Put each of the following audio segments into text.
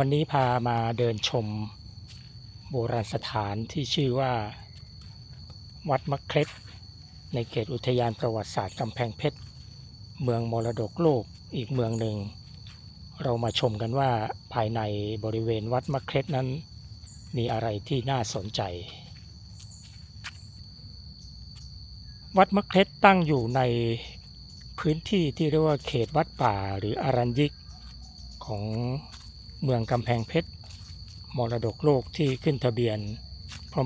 วันนี้พามาเดินชมโบราณสถานที่ชื่อว่า วัดมะเคร็ดในเขตอุทยานประวัติศาสตร์กำแพงเพชร เมืองมรดกโลกอีกเมืองหนึ่ง เรามาชมกันว่าภายในบริเวณวัดมะเคร็ดนั้น มีอะไรที่น่าสนใจ วัดมะเคร็ดตั้งอยู่ในพื้นที่ที่เรียกว่าเขตวัดป่าหรืออารัญยิกของ เมืองกำแพงเพชรมรดกโลกที่ขึ้นทะเบียน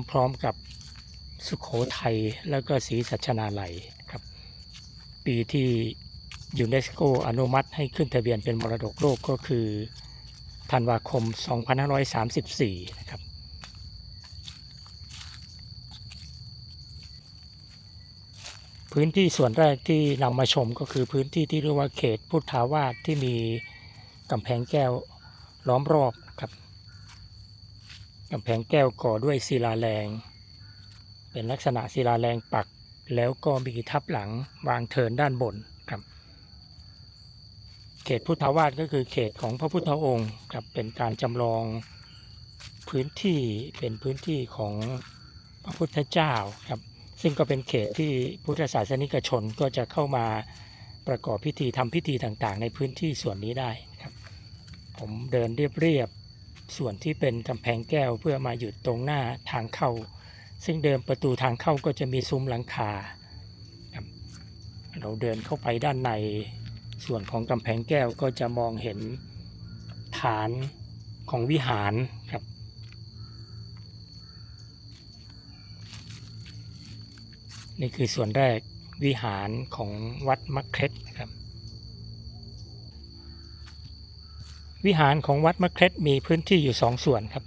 พร้อมๆกับสุขโขทัยแล้วก็ศรีสัชนาลัยครับ ปีที่ยูเนสโกอนุมัติให้ขึ้นทะเบียนเป็นมรดกโลกก็คือธันวาคม 2534 นะครับ พื้นที่ส่วนแรกที่นำมาชมก็คือพื้นที่ที่เรียกว่าเขตพุทธาวาสที่มีกำแพงแก้ว ล้อมรอบครับกำแพงแก้วก่อด้วยศิลาแรง เป็นลักษณะศิลาแรงปัก แล้วก็มีทับหลังวางเทินด้านบนครับ เขตพุทธาวาสก็คือเขตของพระพุทธองค์ครับเป็นการจำลองพื้นที่เป็นพื้นที่ของพระพุทธเจ้าครับ ซึ่งก็เป็นเขตที่พุทธศาสนิกชนก็จะเข้ามาประกอบพิธีทำพิธีต่างๆ ในพื้นที่ส่วนนี้ได้ครับ ผมเดินเรียบๆ ส่วนที่เป็นกำแพงแก้วเพื่อมาหยุดตรงหน้าทางเข้า ซึ่งเดิมประตูทางเข้าก็จะมีซุ้มหลังคา เราเดินเข้าไปด้านใน ส่วนของกำแพงแก้วก็จะมองเห็นฐานของวิหารครับนี่คือส่วนแรกวิหารของวัดมักเคร็ดนะครับ วิหารของวัดมะเคร็ดมีพื้นที่อยู่สองส่วนครับ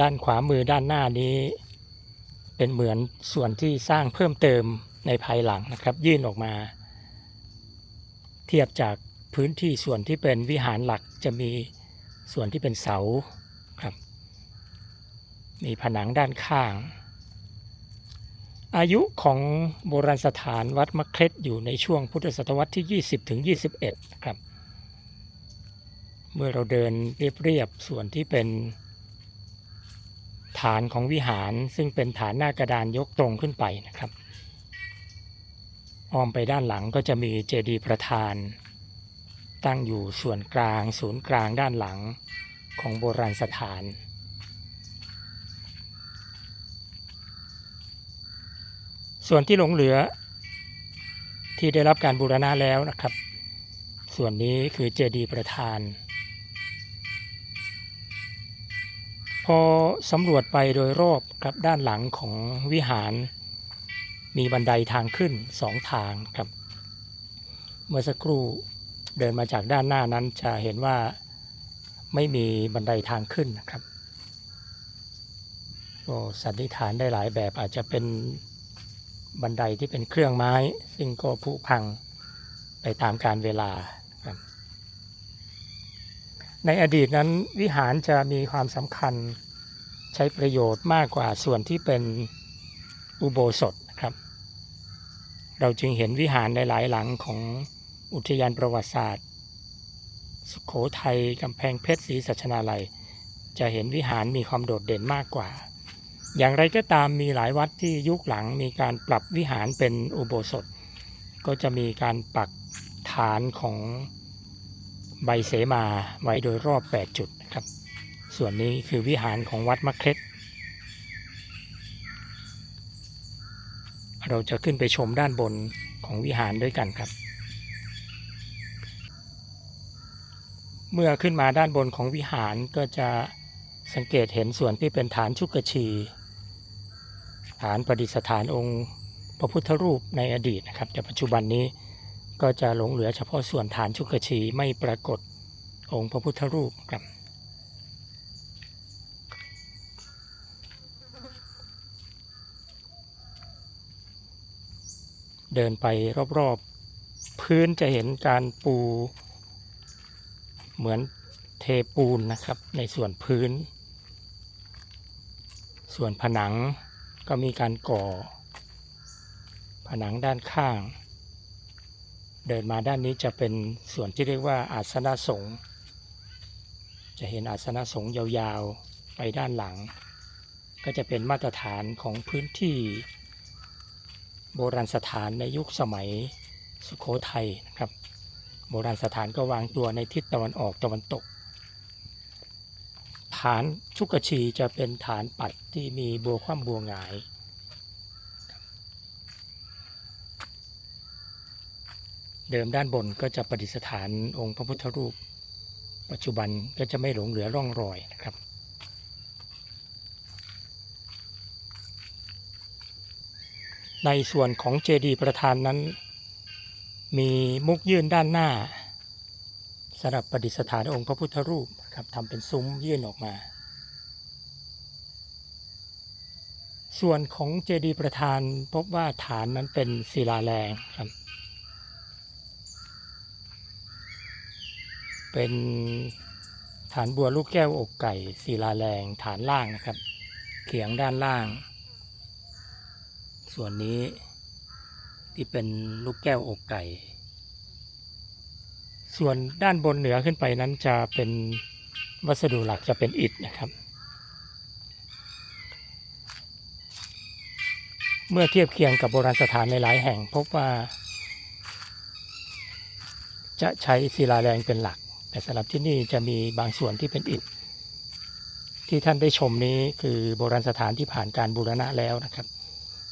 ด้านขวามือด้านหน้านี้ เป็นเหมือนส่วนที่สร้างเพิ่มเติมในภายหลังนะครับ ยื่นออกมา เทียบจากพื้นที่ส่วนที่เป็นวิหารหลักจะมีส่วนที่เป็นเสาครับ มีผนังด้านข้าง อายุของโบราณสถานวัดมะเคร็ดอยู่ในช่วงพุทธศตวรรษที่ 20ถึง21 ครับ เมื่อเราเดินเรียบๆส่วนที่เป็น ฐานของวิหารซึ่งเป็นฐานหน้ากระดานยกตรงขึ้นไปนะครับอ้อมไปด้านหลังก็จะมีเจดีย์ประธาน ตั้งอยู่ส่วนกลางศูนย์กลางด้านหลังของโบราณสถาน ส่วนที่หลงเหลือ ที่ได้รับการบูรณะแล้วนะครับ ส่วนนี้คือเจดีย์ประธาน พอสำรวจไปโดยรอบกับด้านหลังของวิหาร มีบันไดทางขึ้นสองทางครับ เมื่อสักครู่เดินมาจากด้านหน้านั้นจะเห็นว่าไม่มีบันไดทางขึ้นนะครับก็สันนิษฐานได้หลายแบบอาจจะเป็นบันไดที่เป็นเครื่องไม้ ซึ่งก็ผุพังไปตามการเวลา ในอดีตนั้นวิหารจะมีความสำคัญใช้ประโยชน์มากกว่าส่วนที่เป็นอุโบสถครับ เราจึงเห็นวิหารในหลายหลังของอุทยานประวัติศาสตร์ สุขโขทัยกำแพงเพชรศรีสัชนาลัย จะเห็นวิหารมีความโดดเด่นมากกว่า อย่างไรก็ตามมีหลายวัดที่ยุคหลังมีการปรับวิหารเป็นอุโบสถ ก็จะมีการปักฐานของ ใบเสมาไว้โดยรอบ 8 จุดนะครับ ส่วนนี้คือวิหารของวัดมะเคร็ดเราจะขึ้นไปชมด้านบนของวิหารด้วยกันครับ เมื่อขึ้นมาด้านบนของวิหารก็จะสังเกตเห็นส่วนที่เป็นฐานชุกชี ฐานประดิษฐานองค์พระพุทธรูปในอดีตนะครับ แต่ปัจจุบันนี้ ก็จะหลงเหลือเฉพาะส่วนฐานชุกชีไม่ปรากฏองค์พระพุทธรูปครับเดินไปรอบๆ พื้นจะเห็นการปูเหมือนเทปูนนะครับ ในส่วนพื้น ส่วนผนังก็มีการก่อ ผนังด้านข้าง เดินมาด้านนี้จะเป็นส่วนที่เรียกว่าอาสนะสงฆ์จะเห็นอาสนะสงฆ์ยาวๆไปด้านหลัง ก็จะเป็นมาตรฐานของพื้นที่ โบราณสถานในยุคสมัยสุโขทัยนะครับ โบราณสถานก็วางตัวในทิศตะวันออกตะวันตก ฐานชุกชีจะเป็นฐานปัดที่มีบัวคว่ำบัวหงาย เดิมด้านบนก็จะประดิษฐานองค์พระพุทธรูป ปัจจุบันก็จะไม่หลงเหลือร่องรอยนะครับ ในส่วนของเจดีย์ประธานนั้น มีมุกยื่นด้านหน้าสำหรับประดิษฐานองค์พระพุทธรูปครับทำเป็นซุ้มยื่นออกมา ส่วนของเจดีย์ประธานพบว่าฐานนั้นเป็นศิลาแรงครับ เป็นฐานบัวลูกแก้วอกไก่ศิลาแรงฐานล่างนะครับ เขียงด้านล่าง ส่วนนี้ที่เป็นลูกแก้วอกไก่ ส่วนด้านบนเหนือขึ้นไปนั้นจะเป็นวัสดุหลักจะเป็นอิฐนะครับ เมื่อเทียบเคียงกับโบราณสถานในหลายแห่งพบว่า จะใช้ศิลาแรงเป็นหลัก แต่สำหรับที่นี่จะมีบางส่วนที่เป็นอิฐ ที่ท่านได้ชมนี้คือโบราณสถานที่ผ่านการบูรณะแล้วนะครับ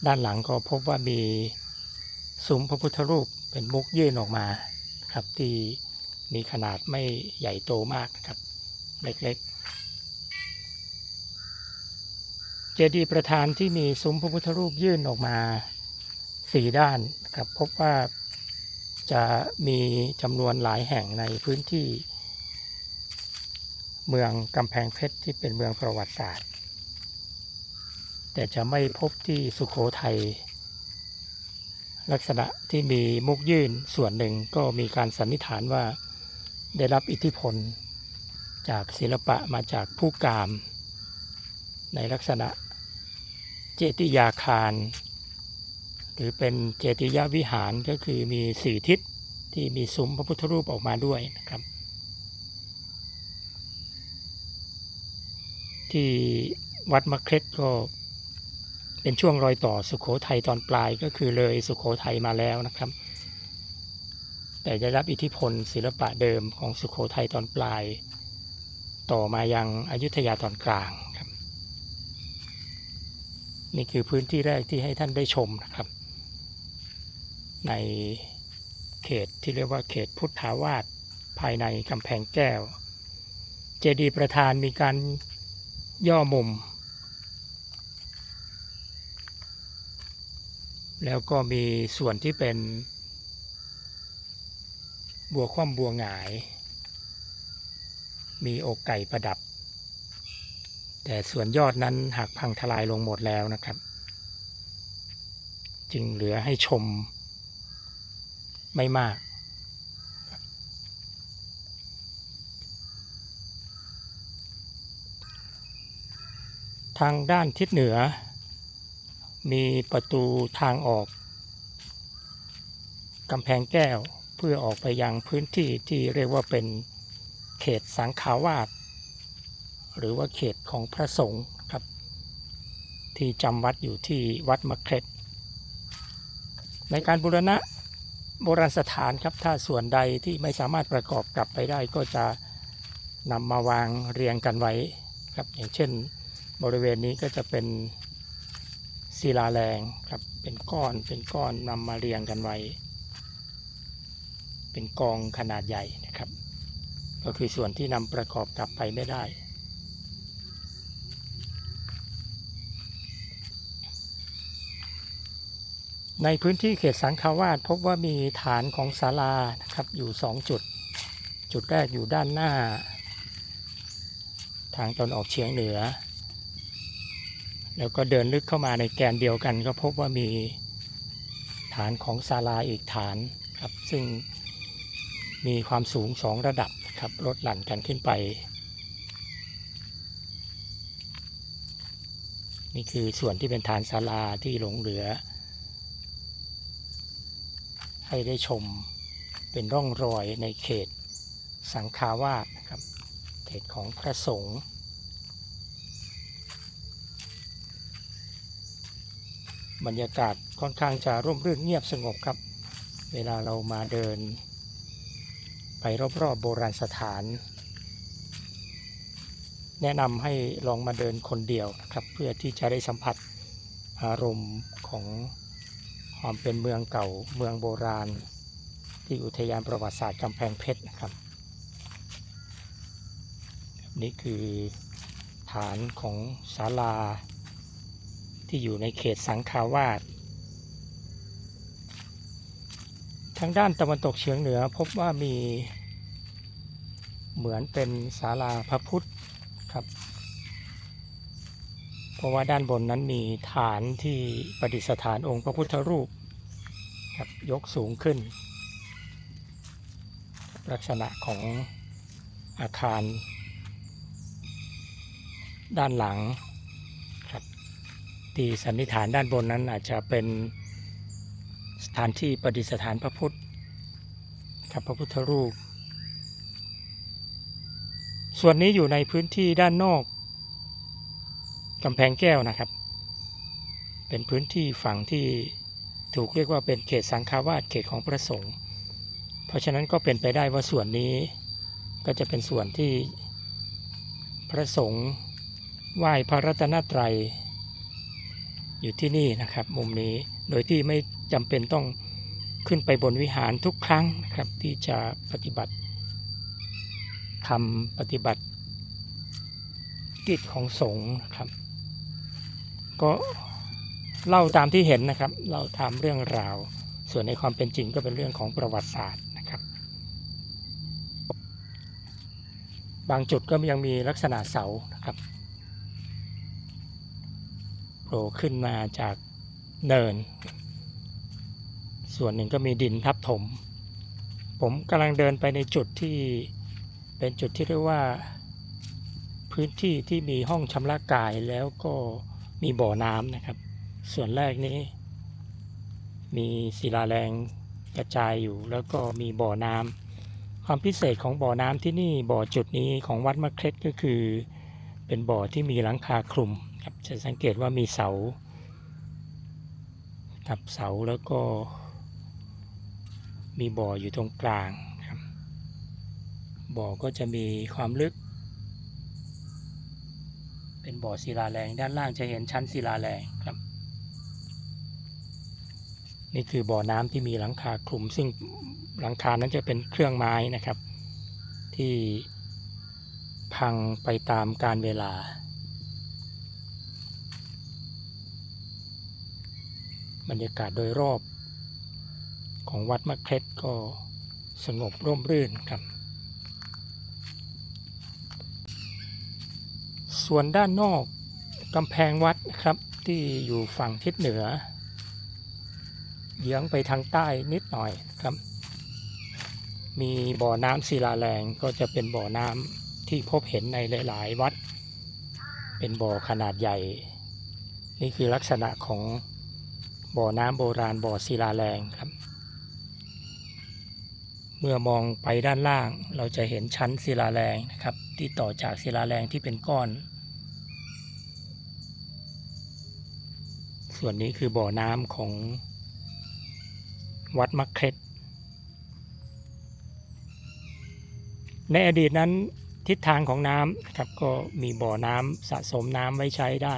ด้านหลังก็พบว่ามีซุ้มพระพุทธรูปเป็นมุกยื่นออกมาครับที่มีขนาดไม่ใหญ่โตมากนะครับ เล็กๆ เจดีย์ประธานที่มีซุ้มพระพุทธรูปยื่นออกมาสี่ด้านครับพบว่า จะมีจำนวนหลายแห่งในพื้นที่ เมืองกำแพงเพชรที่เป็นเมืองประวัติศาสตร์ แต่จะไม่พบที่สุโขทัยลักษณะที่มีมุกยื่นส่วนหนึ่งก็มีการสันนิษฐานว่าได้รับอิทธิพล จากศิลปะมาจากผู้กาม ในลักษณะเจติยาคาร หรือเป็นเจติยวิหารก็คือมีสี่ทิศที่มีซุ้มพระพุทธรูปออกมาด้วยนะครับ ที่วัดมะเคร็ดก็เป็นช่วงรอยต่อสุขโขทัยตอนปลายก็คือเลยสุขโขทัยมาแล้วนะครับ แต่ได้รับอิทธิพลศิลปะเดิมของสุขโขทัยตอนปลาย ต่อมายังอยุธยาตอนกลางครับ นี่คือพื้นที่แรกที่ให้ท่านได้ชมนะครับ ในเขตที่เรียกว่าเขตพุทธาวาสภายในกำแพงแก้ว เจดีย์ประธานมีการย่อมุม แล้วก็มีส่วนที่เป็นบัวคว่ำบัวหงาย มีอกไก่ประดับ แต่ส่วนยอดนั้นหักพังทลายลงหมดแล้วนะครับ จึงเหลือให้ชม ไม่มาก ทางด้านทิศเหนือ มีประตูทางออกกำแพงแก้วเพื่อออกไปยังพื้นที่ที่เรียกว่าเป็นเขตสังขาวาสหรือว่าเขตของพระสงฆ์ครับ ที่จำวัดอยู่ที่วัดมะเคร็ดในการบูรณะ โบราณสถานครับ ถ้าส่วนใดที่ไม่สามารถประกอบกลับไปได้ก็จะนำมาวางเรียงกันไว้ครับ อย่างเช่น บริเวณนี้ก็จะเป็นศิลาแรงครับ เป็นก้อนเป็นก้อนนำมาเรียงกันไว้ เป็นกองขนาดใหญ่นะครับ ก็คือส่วนที่นำประกอบกลับไปไม่ได้ ในพื้นที่เขตสังขาวาสพบว่ามีฐานของศาลานะครับอยู่ 2 จุด จุดแรกอยู่ด้านหน้า ทางตอนออกเฉียงเหนือ แล้วก็เดินลึกเข้ามาในแกนเดียวกัน ก็พบว่ามีฐานของศาลาอีกฐานครับ ซึ่งมีความสูง 2 ระดับครับลดหลั่นกันขึ้นไป นี่คือส่วนที่เป็นฐานศาลาที่หลงเหลือ ให้ได้ชมเป็นร่องรอยในเขตสังขาวาสนะครับ เขตของพระสงฆ์บรรยากาศค่อนข้างจะร่มรื่นเงียบสงบครับ เวลาเรามาเดิน ไปรอบๆโบราณสถาน แนะนำให้ลองมาเดินคนเดียวนะครับ เพื่อที่จะได้สัมผัสอารมณ์ของ ความเป็นเมืองเก่าเมืองโบราณ ที่อุทยานประวัติศาสตร์กำแพงเพชรนะครับ นี่คือฐานของศาลา ที่อยู่ในเขตสังขาวาสทางด้านตะวันตกเฉียงเหนือพบว่ามีเหมือนเป็นศาลาพระพุทธครับ เพราะว่าด้านบนนั้นมีฐานที่ประดิษฐานองค์พระพุทธรูปครับยกสูงขึ้น ลักษณะของอาคาร ด้านหลังครับที่สันนิษฐานด้านบนนั้นอาจจะเป็นสถานที่ประดิษฐานพระพุทธครับพระพุทธรูป ส่วนนี้อยู่ในพื้นที่ด้านนอก กำแพงแก้วนะครับ เป็นพื้นที่ฝั่งที่ถูกเรียกว่าเป็นเขตสังฆาวาสเขตของพระสงฆ์เพราะฉะนั้นก็เป็นไปได้ว่าส่วนนี้ก็จะเป็นส่วนที่พระสงฆ์ไหว้พระรัตนตรัย อยู่ที่นี่นะครับ มุมนี้โดยที่ไม่จำเป็นต้องขึ้นไปบนวิหารทุกครั้งนะครับที่จะปฏิบัติทำปฏิบัติกิจของสงฆ์ครับ ก็เล่าตามที่เห็นนะครับเล่าตามเรื่องราว ส่วนในความเป็นจริงก็เป็นเรื่องของประวัติศาสตร์นะครับ บางจุดก็ยังมีลักษณะเสานะครับโผล่ขึ้นมาจากเนิน ส่วนหนึ่งก็มีดินทับถม ผมกำลังเดินไปในจุดที่เป็นจุดที่เรียกว่า พื้นที่ที่มีห้องชำระกายแล้วก็ มีบ่อน้ำนะครับ ส่วนแรกนี้ มีศิลาแรงกระจายอยู่ แล้วก็มีบ่อน้ำความพิเศษของบ่อน้ำที่นี่บ่อจุดนี้ของวัดมะเคร็ดก็คือ เป็นบ่อที่มีหลังคาคลุมครับจะสังเกตว่ามีเสาครับเสาแล้วก็ มีบ่ออยู่ตรงกลางครับบ่อก็จะมีความลึก เป็นบ่อศิลาแรง ด้านล่างจะเห็นชั้นศิลาแรงครับ นี่คือบ่อน้ำที่มีหลังคาคลุม ซึ่งหลังคานั้นจะเป็นเครื่องไม้นะครับ ที่พังไปตามกาลเวลา บรรยากาศโดยรอบของวัดมะเคร็ดก็สงบร่มรื่นครับ ส่วนด้านนอกกำแพงวัดนะครับที่อยู่ฝั่งทิศเหนือเยื้องไปทางใต้นิดหน่อยครับ มีบ่อน้ำศิลาแรงก็จะเป็นบ่อน้ำที่พบเห็นในหลาย ๆ วัด เป็นบ่อขนาดใหญ่ นี่คือลักษณะของบ่อน้ำโบราณบ่อศิลาแรงครับ เมื่อมองไปด้านล่างเราจะเห็นชั้นศิลาแรงนะครับ ที่ต่อจากศิลาแรงที่เป็นก้อน ส่วนนี้คือบ่อน้ำของวัดมักเคร็ดในอดีตนั้นทิศทางของน้ำครับก็มีบ่อน้ำสะสมน้ำไว้ใช้ได้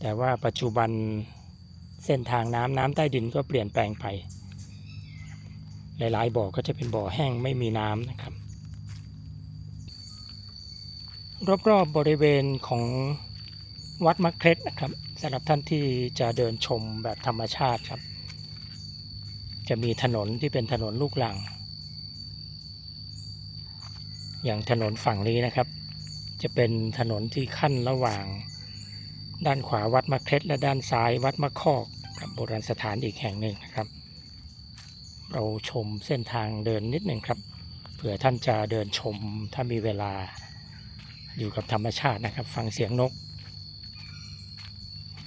แต่ว่าปัจจุบันเส้นทางน้ำน้ำใต้ดินก็เปลี่ยนแปลงไป หลายๆบ่อก็จะเป็นบ่อแห้งไม่มีน้ำนะครับ รอบๆบบริเวณของวัดมักเคร็ดนะครับ สำหรับท่านที่จะเดินชมแบบธรรมชาติครับ จะมีถนนที่เป็นถนนลูกหลัง อย่างถนนฝั่งนี้นะครับ จะเป็นถนนที่ขั้นระหว่าง ด้านขวาวัดมะเคร็ดและด้านซ้ายวัดมะคอกครับโบราณสถานอีกแห่งหนึ่งนะครับ เราชมเส้นทางเดินนิดหนึ่งครับเผื่อท่านจะเดินชมถ้ามีเวลาอยู่กับธรรมชาตินะครับ ฟังเสียงนก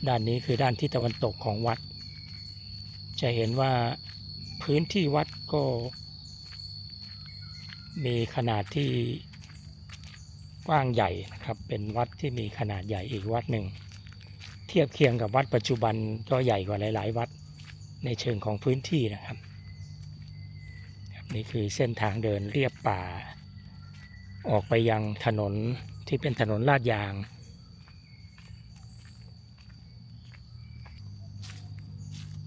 ด้านนี้คือด้านที่ตะวันตกของวัด จะเห็นว่าพื้นที่วัดก็มีขนาดที่กว้างใหญ่นะครับ เป็นวัดที่มีขนาดใหญ่อีกวัดหนึ่ง เทียบเคียงกับวัดปัจจุบันก็ใหญ่กว่าหลาย ๆ วัดในเชิงของพื้นที่นะครับครับนี่คือเส้นทางเดินเรียบป่า ออกไปยังถนนที่เป็นถนนลาดยาง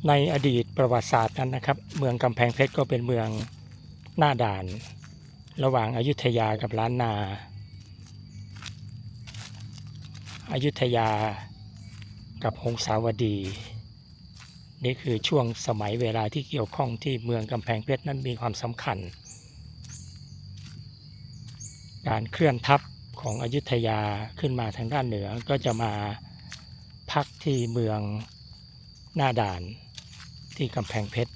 ในอดีตประวัติศาสตร์นั้นนะครับ เมืองกำแพงเพชรก็เป็นเมืองหน้าด่าน ระหว่างอายุทยากับล้านนาอายุทยากับหงสาวดี นี่คือช่วงสมัยเวลาที่เกี่ยวข้องที่เมืองกำแพงเพชรนั้นมีความสำคัญ การเคลื่อนทัพของอยุธยาขึ้นมาทางด้านเหนือก็จะมาพักที่เมืองหน้าด่าน ที่กำแพงเพชร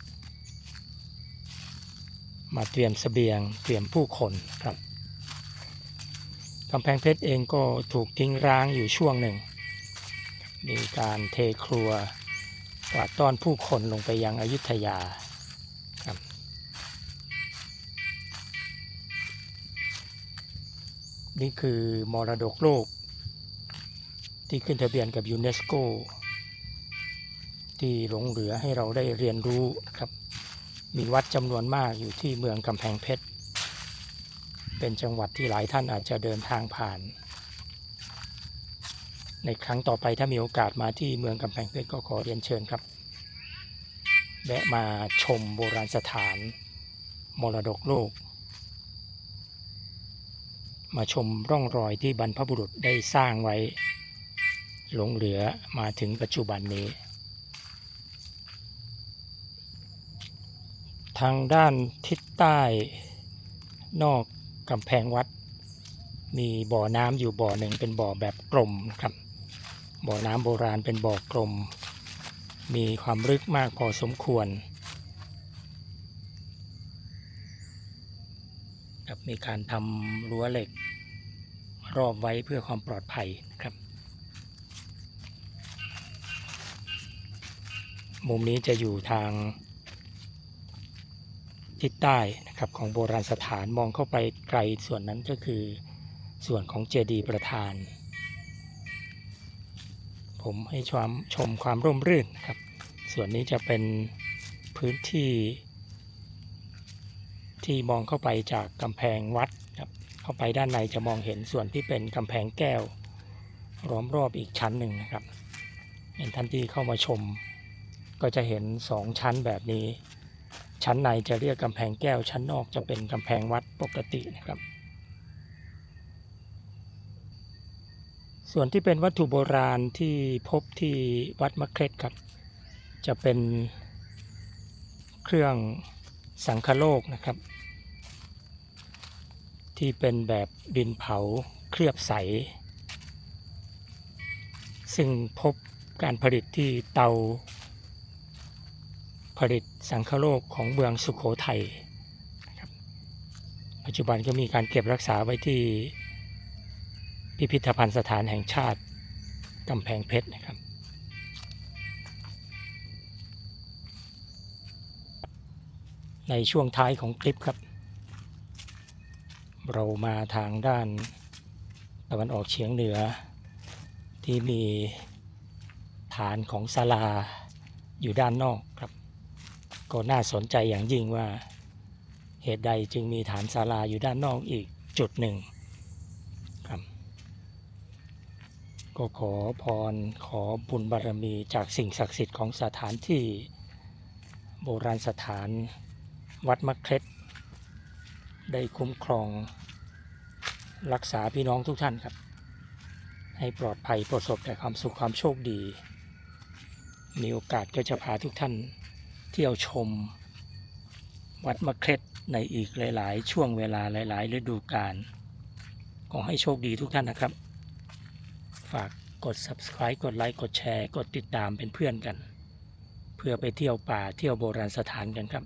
มาเตรียมเสบียงเตรียมผู้คนครับกำแพงเพชรเองก็ถูกทิ้งร้างอยู่ช่วงหนึ่ง มีการเทครัวกวาดต้อนผู้คนลงไปยังอยุธยาครับนี่คือมรดกโลกที่ขึ้นทะเบียนกับยูเนสโก ที่หลงเหลือให้เราได้เรียนรู้ครับ มีวัดจำนวนมากอยู่ที่เมืองกำแพงเพชร เป็นจังหวัดที่หลายท่านอาจจะเดินทางผ่าน ในครั้งต่อไปถ้ามีโอกาสมาที่เมืองกำแพงเพชรก็ขอเรียนเชิญครับ แวะมาชมโบราณสถาน มรดกโลก มาชมร่องรอยที่บรรพบุรุษได้สร้างไว้ หลงเหลือมาถึงปัจจุบันนี้ ทางด้านทิศใต้นอกกำแพงวัด มีบ่อน้ำอยู่บ่อหนึ่งเป็นบ่อแบบกลมนะครับ บ่อน้ำโบราณเป็นบ่อกลม มีความลึกมากพอสมควรครับมีการทำรั้วเหล็ก รอบไว้เพื่อความปลอดภัยนะครับ มุมนี้จะอยู่ทาง ทิศใต้นะครับของโบราณสถานมองเข้าไปไกลส่วนนั้นก็คือส่วนของเจดีย์ประธาน ผมให้ชมชมความร่มรื่นนะครับ ส่วนนี้จะเป็นพื้นที่ที่มองเข้าไปจากกำแพงวัดครับเข้าไปด้านในจะมองเห็นส่วนที่เป็นกำแพงแก้วล้อมรอบอีกชั้นหนึ่งนะครับเห็นท่านที่เข้ามาชม ก็จะเห็นสองชั้นแบบนี้ ชั้นในจะเรียกกำแพงแก้ว ชั้นนอกจะเป็นกำแพงวัดปกตินะครับ ส่วนที่เป็นวัตถุโบราณที่พบที่วัดมะเคร็ดครับ จะเป็นเครื่องสังคโลกนะครับ ที่เป็นแบบดินเผาเคลือบใส ซึ่งพบการผลิตที่เตา ผลิตสังคโลกของเมืองสุขโขทัยนะครับปัจจุบันก็มีการเก็บรักษาไว้ที่พิพิธภัณฑ์สถานแห่งชาติกำแพงเพชรนะครับ ในช่วงท้ายของคลิปครับ เรามาทางด้านตะวันออกเฉียงเหนือ ที่มีฐานของศาลาอยู่ด้านนอกครับ ก็น่าสนใจอย่างยิ่งว่า เหตุใดจึงมีฐานศาลาอยู่ด้านนอกอีกจุดหนึ่งครับก็ขอพรขอบุญบารมีจากสิ่งศักดิ์สิทธิ์ของสถานที่โบราณสถานวัดมะเคร็ดได้คุ้มครองรักษาพี่น้องทุกท่านครับ ให้ปลอดภัยประสบแต่ความสุขความโชคดี มีโอกาสก็จะพาทุกท่าน ที่ยวชม วัดมะเคร็ดในอีกหลาย ๆ ช่วงเวลาหลาย ๆ ฤดูกาลขอให้โชคดีทุกท่านนะครับ ฝากกด subscribe กดไลค์กดแชร์ กดติดตามเป็นเพื่อนกัน เพื่อไปเที่ยวป่าเที่ยวโบราณสถานกันครับ